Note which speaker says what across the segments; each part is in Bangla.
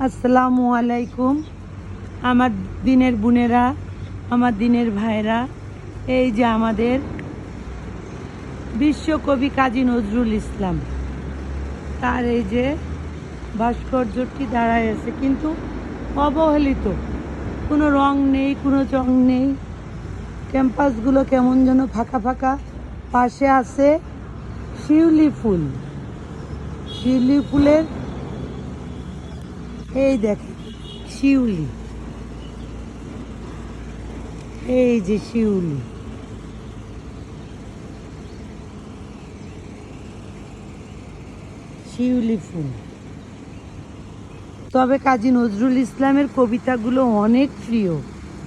Speaker 1: আসসালামু আলাইকুম। আমার দিনের বোনেরা, আমার দিনের ভাইরা এই যে আমাদের বিশ্বকবি কাজী নজরুল ইসলাম। তার এই যে ভাস্কর্যটি দাঁড়ায় আছে, কিন্তু অবহেলিত। কোনো রং নেই, কোনো চং নেই। ক্যাম্পাসগুলো কেমন যেন ফাঁকা ফাঁকা। পাশে আছে শিউলি ফুল। শিউলি ফুলের এই দেখেন শিউলি। এই যে শিউলি। শিউলি ফুল। তবে কাজী নজরুল ইসলামের কবিতাগুলো অনেক প্রিয়।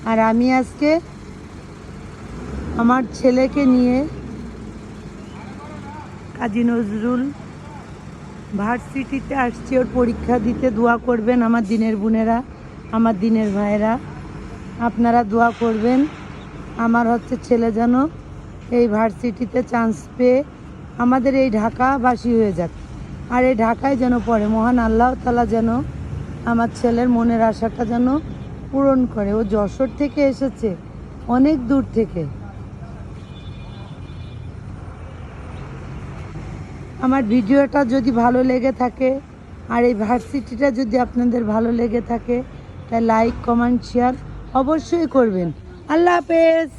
Speaker 1: আর আমি আজকে আমার ছেলেকে নিয়ে কাজী নজরুল ভার্সিটিতে আসছি, ওর পরীক্ষা দিতে দোয়া করবেন আমার দিনের বোনেরা, আমার দিনের ভাইয়েরা। আপনারা দোয়া করবেন, আমার হচ্ছে ছেলে যেন এই ভার্সিটিতে চান্স পেয়ে আমাদের এই ঢাকাবাসী হয়ে যাক। আর এই ঢাকায় যেন পড়ে, মহান আল্লাহ তালা যেন আমার ছেলের মনের আশাটা যেন পূরণ করে। ও যশোর থেকে এসেছে, অনেক দূর থেকে। আমার ভিডিওটা যদি ভালো লেগে থাকে, আর এই ভার্সিটিটা যদি আপনাদের ভালো লেগে থাকে তাই লাইক কমেন্ট শেয়ার অবশ্যই করবেন। আল্লাহ হাফেজ!